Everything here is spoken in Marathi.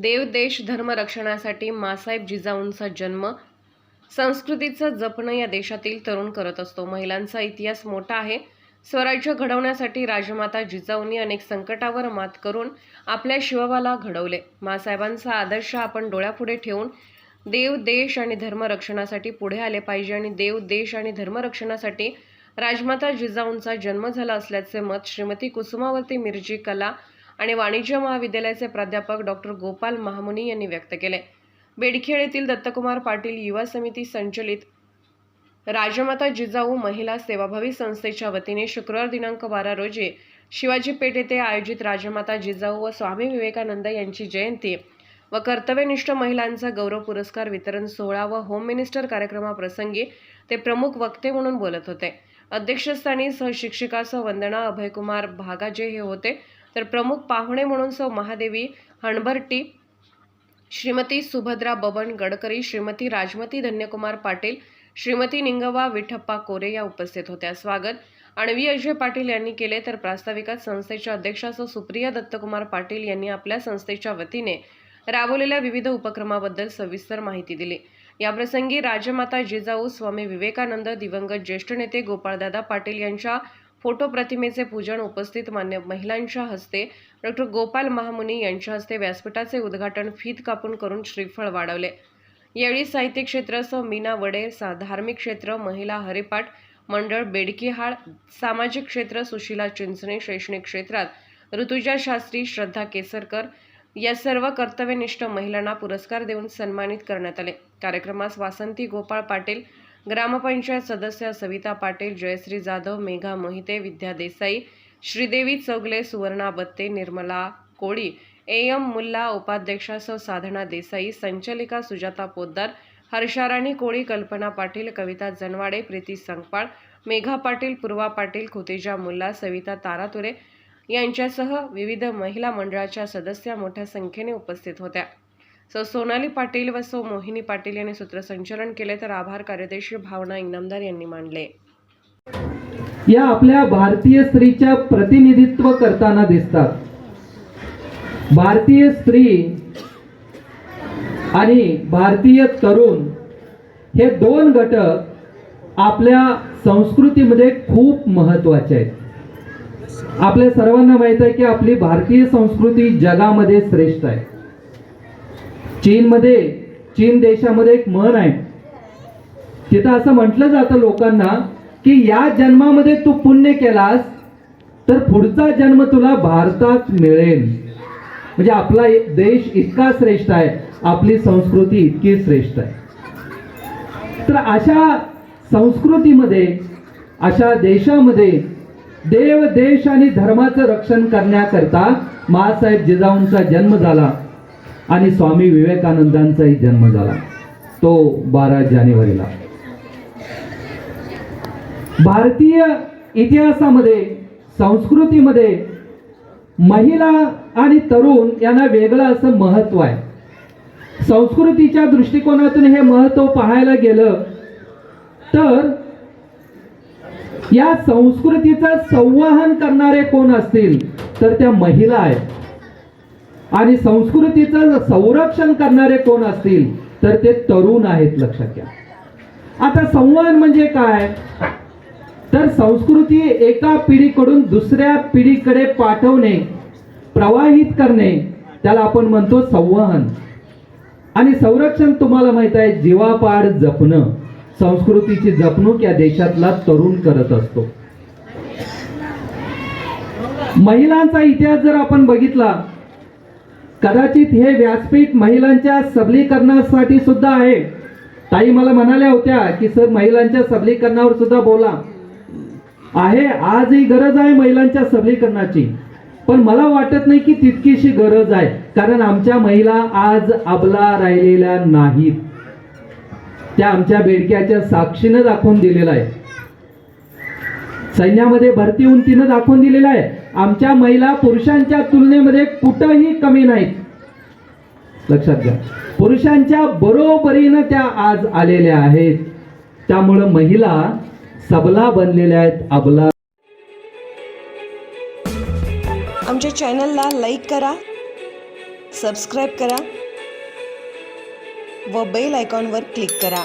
देव देश धर्म रक्षणासाठी मासाहेब जिजाऊंचा जन्म संस्कृतीचं जपणं या देशातील तरुण करत असतो. महिलांचा इतिहास मोठा आहे. स्वराज्य घडवण्यासाठी राजमाता जिजाऊंनी अनेक संकटावर मात करून आपल्या शिवबाला घडवले. मासाहेबांचा आदर्श आपण डोळ्यापुढे ठेवून देव देश आणि धर्मरक्षणासाठी पुढे आले पाहिजे आणि देव देश आणि धर्मरक्षणासाठी राजमाता जिजाऊंचा जन्म झाला असल्याचे मत श्रीमती कुसुमावती मिरजी कला आणि वाणिज्य महाविद्यालयाचे प्राध्यापक डॉक्टर गोपाल महामुनी यांनी व्यक्त केले. बेडखेड येथील दत्तकुमार पाटील युवा समिती संचलित राजमाता जिजाऊ महिला सेवाभावी संस्थेच्या वतीने शुक्रवार दिनांक बारा रोजी शिवाजी पेठ येथे आयोजित राजमाता जिजाऊ व स्वामी विवेकानंद यांची जयंती व कर्तव्यनिष्ठ महिलांचा गौरव पुरस्कार वितरण सोहळा व होम मिनिस्टर कार्यक्रमाप्रसंगी ते प्रमुख वक्ते म्हणून बोलत होते. अध्यक्षस्थानी सहशिक्षिका सह वंदना अभयकुमार भागाजे हे होते. तर प्रमुख पाहुणे म्हणून सौ महादेवी हणबर्टी श्रीमती सुभद्रा बबन गडकरी श्रीमती राजमती धन्यकुमार पाटील श्रीमती निंगवा विठप्पा कोरे या उपस्थित होत्या. स्वागत. आणवी अजय पाटील यांनी केले तर प्रास्ताविकात संस्थेच्या अध्यक्षा सौ सुप्रिया दत्तकुमार पाटील यांनी आपल्या संस्थेच्या वतीने राबवलेल्या विविध उपक्रमाबद्दल सविस्तर माहिती दिली. याप्रसंगी राजमाता जिजाऊ स्वामी विवेकानंद दिवंगत ज्येष्ठ नेते गोपाळदादा पाटील यांच्या फोटो प्रतिमेचे पूजन उपस्थित मान्य महिलांच्या हस्ते. डॉक्टर गोपाल महामुनी यांच्या हस्ते व्यासपीठाचे उद्घाटन फीत कापून करून श्रीफळ वाढवले. यावेळी साहित्य क्षेत्रासह मीना वडे सा. धार्मिक क्षेत्र महिला हरिपाठ मंडळ बेडकीहाळ सामाजिक क्षेत्र सुशीला चिंचणे शैक्षणिक क्षेत्रात ऋतुजा शास्त्री श्रद्धा केसरकर या सर्व कर्तव्यनिष्ठ महिलांना पुरस्कार देऊन सन्मानित करण्यात आले. कार्यक्रमास वासंती गोपाळ पाटील ग्रामपंचायत सदस्य सविता पाटील जयश्री जाधव मेघा मोहिते विद्या देसाई श्रीदेवी चौगले सुवर्णा बत्ते निर्मला कोळी ए एम मुल्ला उपाध्यक्षा सौ साधना देसाई संचलिका सुजाता पोद्दार हर्षाराणी कोळी कल्पना पाटील कविता जनवाडे प्रीती संगपाळ मेघा पाटील पूर्वा पाटील खुतेजा मुल्ला सविता तारातुरे यांच्यासह विविध महिला मंडळाच्या सदस्या मोठ्या संख्येने उपस्थित होत्या. सौ सोनाली पाटील व सो मोहिनी पाटील यांनी सूत्रसंचलन केले तर आभार कार्यदर्शी भावना इनामदार यांनी मांडले. या आपल्या भारतीय स्त्रीच्या प्रतिनिधित्व करताना दिसतात. भारतीय स्त्री आणि भारतीय तरुण हे दोन घटक आपल्या संस्कृतीमध्ये खूप महत्त्वाचे आहेत. आपल्या सर्वांना माहीत आहे की आपली भारतीय संस्कृती जगामध्ये श्रेष्ठ आहे. चीनमध्ये चीन देशामध्ये एक म्हण आहे. तिथं असं म्हटलं जातं लोकांना की या जन्मामध्ये तू पुण्य केलास तर पुढचा जन्म तुला भारतात मिळेल. म्हणजे आपला देश इतका श्रेष्ठ आहे आपली संस्कृती इतकी श्रेष्ठ आहे. तर अशा संस्कृतीमध्ये अशा देशामध्ये देव देश आणि धर्माचं रक्षण करण्याकरता महासाहेब जिजाऊंचा जन्म झाला. आणि स्वामी विवेकानंदांचाही जन्म झाला. तो बारा जानेवारीला. भारतीय इतिहासामध्ये संस्कृतीमध्ये महिला आणि तरुण यांना वेगळं असं महत्त्व आहे. संस्कृतीच्या दृष्टिकोनातून हे महत्त्व पाहायला गेलं तर या संस्कृतीचं संवहन करणारे कोण असतील? तर त्या महिला आहेत. आणि संस्कृतीचं संरक्षण करणारे कोण असतील तर ते तरुण आहेत लक्षात घ्या. आता संवहन म्हणजे काय? तर संस्कृती एका पिढीकडून दुसऱ्या पिढीकडे पाठवणे प्रवाहित करणे त्याला आपण म्हणतो संवहन. आणि संरक्षण तुम्हाला माहीत आहे जीवापाड जपणं. संस्कृतीची जपणूक या देशातला तरुण करत असतो. महिलांचा इतिहास जर आपण बघितला कदाचित हे व्यासपीठ महिलांच्या सबलीकरणासाठी सुद्धा आहे. ताई मला म्हणाल्या होत्या की सर महिलांच्या सबलीकरणावर सुद्धा बोला. आहे आजही गरज आहे महिलांच्या सबलीकरणाची. पण मला वाटत नाही की तितकीशी गरज आहे कारण आमच्या महिला आज अबला राहिलेल्या नाहीत. त्या आमच्या बेडक्याच्या साक्षीनं दाखवून दिलेलं आहे. सैन्यामध्ये भरती होऊन तिनं दाखवून दिलेलं आहे. आमच्या महिला पुरुषांच्या तुलनेमध्ये कुठंही कमी नाहीत. लक्षात घ्या. पुरुषांच्या बरोबरीनं त्या आज आलेल्या आहेत. त्यामुळं महिला सबला बनलेल्या आहेत अबला. आमच्या चॅनलला लाईक करा सबस्क्राईब करा व बेल आयकॉनवर क्लिक करा.